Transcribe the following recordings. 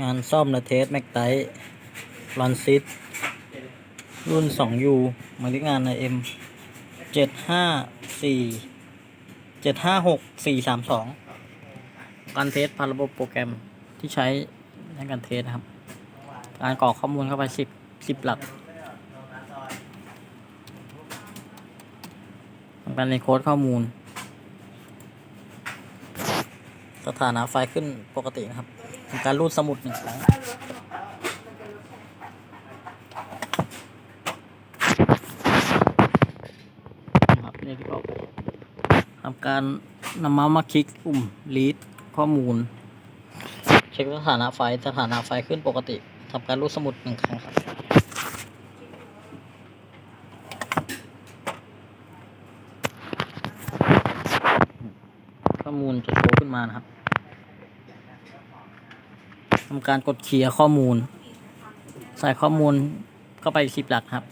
งานซ่อมและเทสแม็กไตลอนซิตรุ่น 2U มายเลขงานใน M เจ็ดห้าสี่เจ็ดห้าหการเทสผ่านระบบโปรแกรมที่ใช้ในการเทสนะครับ การกรอกข้อมูลเข้าไปสิบสิบหลักทำการเรนโค้ดข้อมูล สถานะไฟขึ้นปกตินะครับ การรูดสมุดหนึ่งครั้งนะครับนี่ที่บอกทำการนำเมาส์มาคลิกปุ่ม read ข้อมูล เช็คสถานะไฟสถานะไฟขึ้นปกติทำการรูดสมุดหนึ่งครั้งครับข้อมูลจะโชว์ขึ้นมานะครับ ทำการกดเคลียร์ข้อมูล ใส่ข้อมูลเข้าไปสิบหลักครับ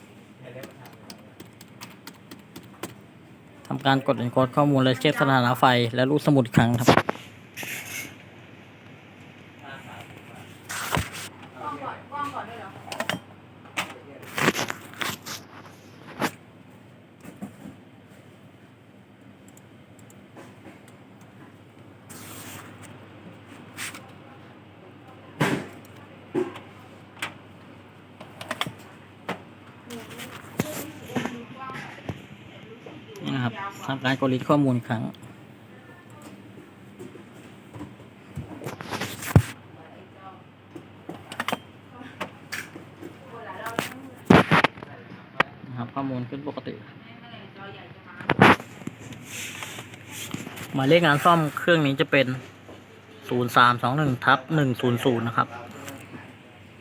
ทำการกดอินโคดข้อมูลและเช็คสถานะไฟและรูปสมุดครั้งครับนี่นะครับทำการกดลิดข้อมูลครั้ง นะครับ ข้อมูลขึ้นปกติ หมายเลขงานซ่อมเครื่องนี้จะเป็น 0321ทับ100 นะครับ